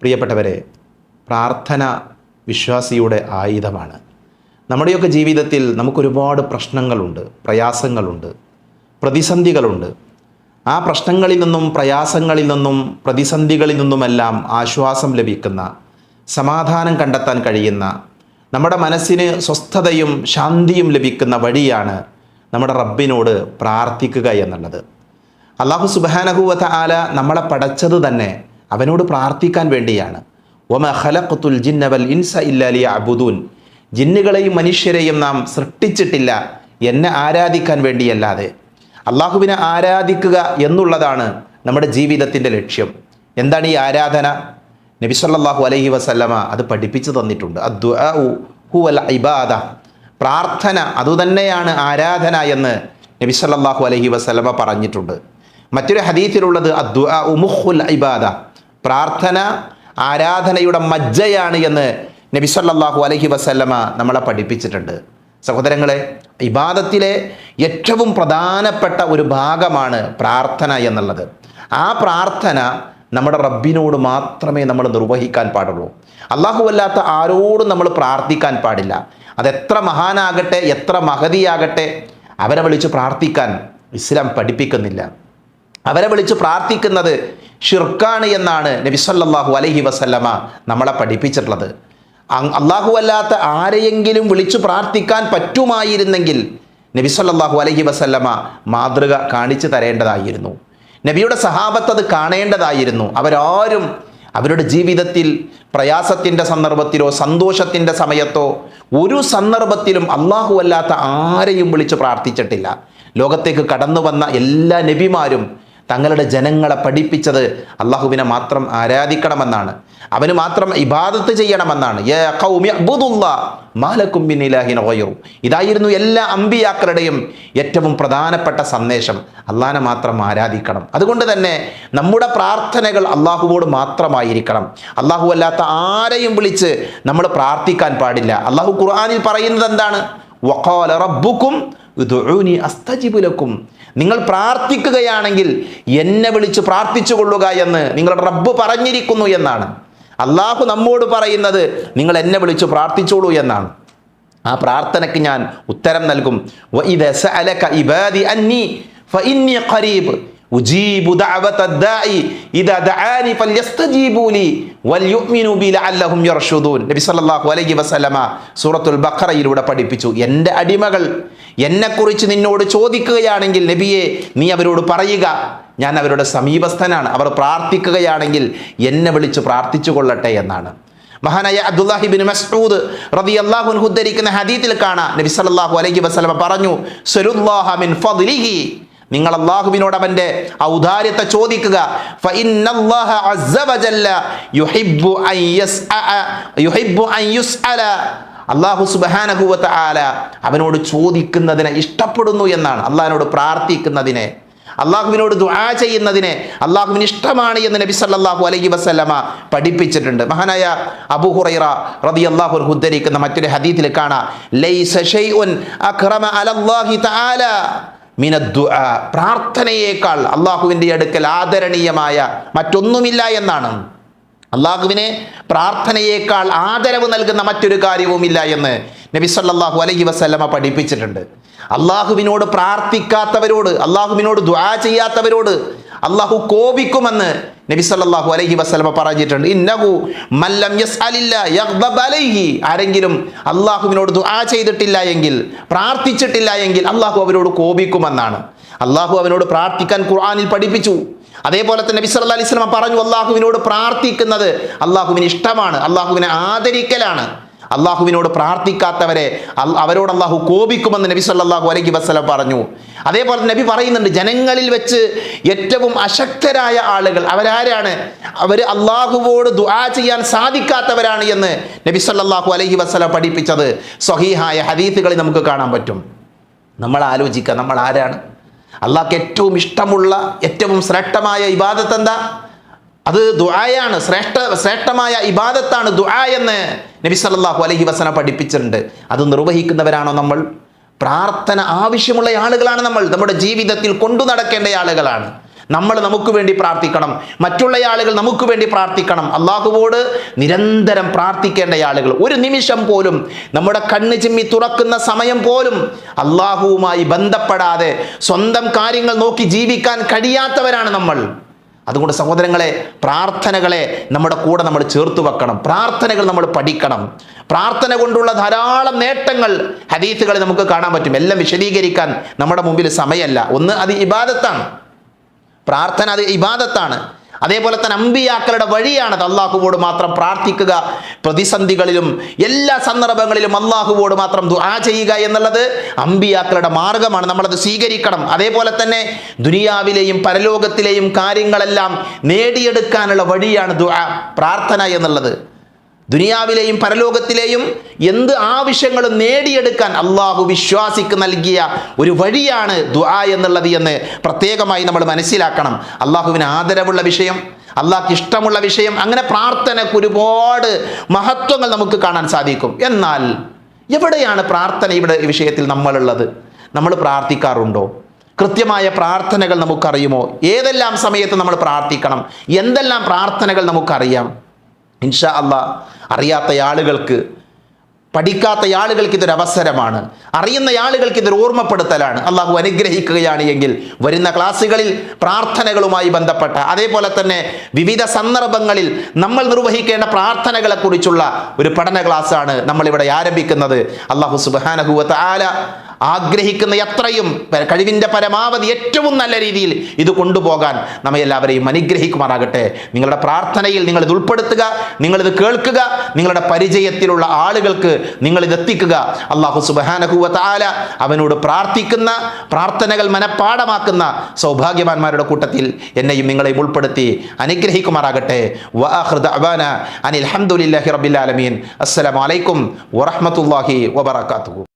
പ്രിയപ്പെട്ടവരെ പ്രാർത്ഥന വിശ്വാസിയുടെ ആയുധമാണ്. നമ്മുടെയൊക്കെ ജീവിതത്തിൽ നമുക്കൊരുപാട് പ്രശ്നങ്ങളുണ്ട് പ്രയാസങ്ങളുണ്ട് പ്രതിസന്ധികളുണ്ട്. ആ പ്രശ്നങ്ങളിൽ നിന്നും പ്രയാസങ്ങളിൽ നിന്നും പ്രതിസന്ധികളിൽ നിന്നുമെല്ലാം ആശ്വാസം ലഭിക്കുന്ന സമാധാനം കണ്ടെത്താൻ കഴിയുന്ന നമ്മുടെ മനസ്സിന് സ്വസ്ഥതയും ശാന്തിയും ലഭിക്കുന്ന വഴിയാണ് നമ്മുടെ റബ്ബിനോട് പ്രാർത്ഥിക്കുക എന്നുള്ളത്. അള്ളാഹു സുബാനഹുവത്ത ആല നമ്മളെ പടച്ചത് തന്നെ അവനോട് പ്രാർത്ഥിക്കാൻ വേണ്ടിയാണ്. ഒമ ഖലഖത്തുൽ ജിന്നവൽ ഇൻസ ഇല്ലാലി അബുദൂൻ ജിന്നുകളെയും മനുഷ്യരെയും നാം സൃഷ്ടിച്ചിട്ടില്ല. എന്നെ ആരാധിക്കാൻ വേണ്ടിയല്ലാതെ. അള്ളാഹുവിനെ ആരാധിക്കുക എന്നുള്ളതാണ് നമ്മുടെ ജീവിതത്തിന്റെ ലക്ഷ്യം. എന്താണ് ഈ ആരാധന? നബി സല്ലല്ലാഹു അലൈഹി വസല്ലമ അത് പഠിപ്പിച്ചു തന്നിട്ടുണ്ട്. ഹുവൽ ഇബാദ. പ്രാർത്ഥന അതുതന്നെയാണ് ആരാധന എന്ന് നബി സല്ലല്ലാഹു അലൈഹി വസല്ലമ പറഞ്ഞിട്ടുണ്ട്. മറ്റൊരു ഹദീത്തിലുള്ളത് അദ്ദുആഉ മുഖുൽ ഇബാദ. പ്രാർത്ഥന ആരാധനയുടെ മജ്ജയാണ് എന്ന് നബി സല്ലല്ലാഹു അലഹി വസല്ലമ നമ്മളെ പഠിപ്പിച്ചിട്ടുണ്ട്. സഹോദരങ്ങളെ ഇബാദത്തിലെ ഏറ്റവും പ്രധാനപ്പെട്ട ഒരു ഭാഗമാണ് പ്രാർത്ഥന എന്നുള്ളത്. ആ പ്രാർത്ഥന നമ്മുടെ റബ്ബിനോട് മാത്രമേ നമ്മൾ നിർവഹിക്കാൻ പാടുള്ളൂ. അല്ലാത്ത ആരോടും നമ്മൾ പ്രാർത്ഥിക്കാൻ പാടില്ല. അതെത്ര മഹാനാകട്ടെ എത്ര മഹതിയാകട്ടെ അവരെ വിളിച്ച് പ്രാർത്ഥിക്കാൻ ഇസ്ലാം പഠിപ്പിക്കുന്നില്ല. അവരെ വിളിച്ച് പ്രാർത്ഥിക്കുന്നത് ഷിർക്കാണ് എന്നാണ് നബി സല്ലാഹു അലഹി വസല്ലമ നമ്മളെ പഠിപ്പിച്ചിട്ടുള്ളത്. അള്ളാഹു അല്ലാത്ത ആരെയെങ്കിലും വിളിച്ചു പ്രാർത്ഥിക്കാൻ പറ്റുമായിരുന്നെങ്കിൽ നബി സല്ലാഹു അലഹി വസല്ലമ മാതൃക കാണിച്ചു തരേണ്ടതായിരുന്നു. നബിയുടെ സഹാബത്ത് അത് കാണേണ്ടതായിരുന്നു. അവരാരും അവരുടെ ജീവിതത്തിൽ പ്രയാസത്തിന്റെ സന്ദർഭത്തിലോ സന്തോഷത്തിന്റെ സമയത്തോ ഒരു സന്ദർഭത്തിലും അള്ളാഹു അല്ലാത്ത ആരെയും വിളിച്ച് പ്രാർത്ഥിച്ചിട്ടില്ല. ലോകത്തേക്ക് കടന്നു വന്ന എല്ലാ നബിമാരും തങ്ങളുടെ ജനങ്ങളെ പഠിപ്പിച്ചത് അള്ളാഹുവിനെ മാത്രം ആരാധിക്കണമെന്നാണ്. അവന് മാത്രം ഇബാദത്ത് ചെയ്യണമെന്നാണ്. ഇതായിരുന്നു എല്ലാ അമ്പിയാക്കളുടെയും ഏറ്റവും പ്രധാനപ്പെട്ട സന്ദേശം. അള്ളാഹനെ മാത്രം ആരാധിക്കണം. അതുകൊണ്ട് തന്നെ നമ്മുടെ പ്രാർത്ഥനകൾ അള്ളാഹുവോട് മാത്രമായിരിക്കണം. അള്ളാഹു അല്ലാത്ത ആരെയും വിളിച്ച് നമ്മൾ പ്രാർത്ഥിക്കാൻ പാടില്ല. അള്ളാഹു ഖുർആാനിൽ പറയുന്നത് എന്താണ്? വഖാല നിങ്ങൾ പ്രാർത്ഥിക്കുകയാണെങ്കിൽ എന്നെ വിളിച്ച് പ്രാർത്ഥിച്ചു കൊള്ളുക എന്ന് നിങ്ങളുടെ റബ്ബ് പറഞ്ഞിരിക്കുന്നു എന്നാണ്. അള്ളാഹു നമ്മോട് പറയുന്നത് നിങ്ങൾ എന്നെ വിളിച്ച് പ്രാർത്ഥിച്ചോളൂ എന്നാണ്. ആ പ്രാർത്ഥനയ്ക്ക് ഞാൻ ഉത്തരം നൽകും. ഖരീബ്. സൂറത്തുൽ ബഖറയിലൂടെ പഠിപ്പിച്ചു. എന്റെ അടിമകൾ എന്നെക്കുറിച്ച് നിന്നോട് ചോദിക്കുകയാണെങ്കിൽ നബിയെ നീ അവരോട് പറയുക. ഞാൻ അവരുടെ സമീപസ്ഥനാണ്. അവർ പ്രാർത്ഥിക്കുകയാണെങ്കിൽ എന്നെ വിളിച്ച് പ്രാർത്ഥിച്ചു കൊള്ളട്ടെ എന്നാണ്. മഹാനായ അബ്ദുല്ലാഹിബിൻ മസ്ഊദ് റബി അള്ളാഹു ഉദ്ധരിക്കുന്ന ഹദീത്തിൽ കാണാം. നബി സല്ലാഹു അലൈഹി വസ്ലമ പറഞ്ഞു നിങ്ങൾ അള്ളാഹുവിനോട് അവന്റെ ഔദാര്യത്തെ ചോദിക്കുക. അള്ളാഹു സുബ്ഹാനഹു വതആല അവനോട് ചോദിക്കുന്നതിനെ ഇഷ്ടപ്പെടുന്നു എന്നാണ്. അള്ളാഹിനോട് പ്രാർത്ഥിക്കുന്നതിനെ അള്ളാഹുവിനോട് ദുആ ചെയ്യുന്നതിനെ അള്ളാഹുവിന് ഇഷ്ടമാണ് എന്ന് നബി സല്ലല്ലാഹു അലൈഹി വസല്ലമ പഠിപ്പിച്ചിട്ടുണ്ട്. മഹാനായ അബൂ ഹുറൈറ റളിയല്ലാഹു അൻഹു ഉദ്ധരിക്കുന്ന മറ്റൊരു ഹദീസിൽ കാണാം. ലൈസ അക്റമ അലല്ലാഹി തആല. മിനദ്ദുആ പ്രാർത്ഥനയേക്കാൾ അള്ളാഹുവിന്റെ അടുക്കൽ ആദരണീയമായ മറ്റൊന്നുമില്ല എന്നാണ്. അള്ളാഹുവിനെ പ്രാർത്ഥനയേക്കാൾ ആദരവ് നൽകുന്ന മറ്റൊരു കാര്യവുമില്ല എന്ന് നബി സല്ലല്ലാഹു അലൈഹി വസല്ലമ പഠിപ്പിച്ചിട്ടുണ്ട്. അള്ളാഹുവിനോട് പ്രാർത്ഥിക്കാത്തവരോട് അള്ളാഹുവിനോട് ദ്വാ ചെയ്യാത്തവരോട് അള്ളാഹു കോപിക്കുമെന്ന് നബി സല്ലല്ലാഹു അലൈഹി വസ്ലമ പറഞ്ഞിട്ടുണ്ട്. ഇന്നഹു മല്ലം യസ് അലില്ല അലൈഹി. ആരെങ്കിലും അള്ളാഹുവിനോട് ദുആ ചെയ്തിട്ടില്ല എങ്കിൽ പ്രാർത്ഥിച്ചിട്ടില്ല എങ്കിൽ അള്ളാഹു അവരോട് കോപിക്കുമെന്നാണ്. അള്ളാഹു അവനോട് പ്രാർത്ഥിക്കാൻ ഖുർആാനിൽ പഠിപ്പിച്ചു. അതേപോലെ തന്നെ നബി സല്ലാ അലൈഹി സ്വലമ പറഞ്ഞു അള്ളാഹുവിനോട് പ്രാർത്ഥിക്കുന്നത് അള്ളാഹുവിന് ഇഷ്ടമാണ് അള്ളാഹുവിനെ ആദരിക്കലാണ്. അള്ളാഹുവിനോട് പ്രാർത്ഥിക്കാത്തവരെ അവരോട് അള്ളാഹു കോപിക്കുമെന്ന് നബി സല്ലാഹു അലൈഹി വസ്ലം പറഞ്ഞു. അതേപോലെ നബി പറയുന്നുണ്ട് ജനങ്ങളിൽ വെച്ച് ഏറ്റവും അശക്തരായ ആളുകൾ അവരാരാണ്? അവർ അള്ളാഹുവോട് ദുആ ചെയ്യാൻ സാധിക്കാത്തവരാണ് എന്ന് നബി സല്ലാഹു അലൈഹി വസ്ലം പഠിപ്പിച്ചത്. സ്വഹീഹായ ഹദീത്തുകളിൽ നമുക്ക് കാണാൻ പറ്റും. നമ്മൾ ആലോചിക്കുക നമ്മൾ ആരാണ്? അള്ളാഹ്ക്ക് ഏറ്റവും ഇഷ്ടമുള്ള ഏറ്റവും ശ്രേഷ്ഠമായ ഇബാദത്ത് എന്താ? അത് ദുആയാണ് ശ്രേഷ്ഠ ശ്രേഷ്ഠമായ ഇബാദത്താണ് ദുആ എന്ന് നബി സല്ലല്ലാഹു അലൈഹി വസല്ലം പഠിപ്പിച്ചിട്ടുണ്ട്. അത് നിർവഹിക്കുന്നവരാണോ നമ്മൾ? പ്രാർത്ഥന ആവശ്യമുള്ള ആളുകളാണ് നമ്മൾ. നമ്മുടെ ജീവിതത്തിൽ കൊണ്ടു നടക്കേണ്ട ആളുകളാണ്. നമ്മൾ നമുക്ക് വേണ്ടി പ്രാർത്ഥിക്കണം. മറ്റുള്ള ആളുകൾ നമുക്ക് വേണ്ടി പ്രാർത്ഥിക്കണം. അള്ളാഹുവോട് നിരന്തരം പ്രാർത്ഥിക്കേണ്ട ആളുകൾ. ഒരു നിമിഷം പോലും നമ്മുടെ കണ്ണ് ചിമ്മി തുറക്കുന്ന സമയം പോലും അള്ളാഹുവുമായി ബന്ധപ്പെടാതെ സ്വന്തം കാര്യങ്ങൾ നോക്കി ജീവിക്കാൻ കഴിയാത്തവരാണ് നമ്മൾ. അതുകൊണ്ട് സഹോദരങ്ങളെ പ്രാർത്ഥനകളെ നമ്മുടെ കൂടെ നമ്മൾ ചേർത്ത് വെക്കണം. പ്രാർത്ഥനകൾ നമ്മൾ പഠിക്കണം. പ്രാർത്ഥന കൊണ്ടുള്ള ധാരാളം നേട്ടങ്ങൾ ഹദീസുകളിൽ നമുക്ക് കാണാൻ പറ്റും. എല്ലാം വിശദീകരിക്കാൻ നമ്മുടെ മുമ്പിൽ സമയമല്ല. ഒന്ന് അത് ഇബാദത്താണ്. പ്രാർത്ഥന അത് ഇബാദത്താണ്. അതേപോലെ തന്നെ അമ്പിയാക്കളുടെ വഴിയാണത്. അള്ളാഹുവോട് മാത്രം പ്രാർത്ഥിക്കുക. പ്രതിസന്ധികളിലും എല്ലാ സന്ദർഭങ്ങളിലും അള്ളാഹുവോട് മാത്രം ദുആ ചെയ്യുക എന്നുള്ളത് അമ്പിയാക്കളുടെ മാർഗമാണ്. നമ്മളത് സ്വീകരിക്കണം. അതേപോലെ തന്നെ ദുനിയാവിലെയും പരലോകത്തിലെയും കാര്യങ്ങളെല്ലാം നേടിയെടുക്കാനുള്ള വഴിയാണ് ദുആ പ്രാർത്ഥന എന്നുള്ളത്. ദുനിയാവിലെയും പരലോകത്തിലെയും എന്ത് ആവശ്യങ്ങളും നേടിയെടുക്കാൻ അള്ളാഹു വിശ്വാസിക്ക് നൽകിയ ഒരു വഴിയാണ് ദുആ എന്നുള്ളത് എന്ന് പ്രത്യേകമായി നമ്മൾ മനസ്സിലാക്കണം. അള്ളാഹുവിന് ആദരവുള്ള വിഷയം അള്ളാഹ്ക്ക് ഇഷ്ടമുള്ള വിഷയം അങ്ങനെ പ്രാർത്ഥനയ്ക്ക് ഒരുപാട് മഹത്വങ്ങൾ നമുക്ക് കാണാൻ സാധിക്കും. എന്നാൽ എവിടെയാണ് പ്രാർത്ഥന ഇവിടെ വിഷയത്തിൽ നമ്മളുള്ളത്? നമ്മൾ പ്രാർത്ഥിക്കാറുണ്ടോ? കൃത്യമായ പ്രാർത്ഥനകൾ നമുക്കറിയുമോ? ഏതെല്ലാം സമയത്ത് നമ്മൾ പ്രാർത്ഥിക്കണം? എന്തെല്ലാം പ്രാർത്ഥനകൾ നമുക്കറിയാം? ഇൻഷാ അല്ല അറിയാത്ത ആളുകൾക്ക് പഠിക്കാത്ത ആളുകൾക്ക് ഇതൊരു അവസരമാണ് അറിയുന്ന ആളുകൾക്ക് ഇതൊരു ഓർമ്മപ്പെടുത്തലാണ് അള്ളാഹു അനുഗ്രഹിക്കുകയാണ് എങ്കിൽ വരുന്ന ക്ലാസ്സുകളിൽ പ്രാർത്ഥനകളുമായി ബന്ധപ്പെട്ട അതേപോലെ തന്നെ വിവിധ സന്ദർഭങ്ങളിൽ നമ്മൾ നിർവഹിക്കേണ്ട പ്രാർത്ഥനകളെക്കുറിച്ചുള്ള ഒരു പഠന ക്ലാസ്സാണ് നമ്മളിവിടെ ആരംഭിക്കുന്നത്. അള്ളാഹു സുബാനഹുവത്ത് ആല ആഗ്രഹിക്കുന്ന എത്രയും കഴിവിന്റെ പരമാവധി ഏറ്റവും നല്ല രീതിയിൽ ഇത് കൊണ്ടുപോകാൻ നമ്മെ എല്ലാവരെയും അനുഗ്രഹിക്കുമാറാകട്ടെ. നിങ്ങളുടെ പ്രാർത്ഥനയിൽ നിങ്ങളിത് ഉൾപ്പെടുത്തുക നിങ്ങളിത് കേൾക്കുക നിങ്ങളുടെ പരിചയത്തിലുള്ള ആളുകൾക്ക് നിങ്ങളിത് എത്തിക്കുക. അള്ളാഹു സുബാനഹുവ അവനോട് പ്രാർത്ഥിക്കുന്ന പ്രാർത്ഥനകൾ മനഃപ്പാടമാക്കുന്ന സൗഭാഗ്യവാന്മാരുടെ കൂട്ടത്തിൽ എന്നെയും നിങ്ങളെയും ഉൾപ്പെടുത്തി അനുഗ്രഹിക്കുമാറാകട്ടെ. അനിൽ ഹംദുലില്ലാഹി റബ്ബിൽ ആലമീൻ. അസ്സലാമു അലൈക്കും വറഹ്മത്തുള്ളാഹി വബറകാതുഹു.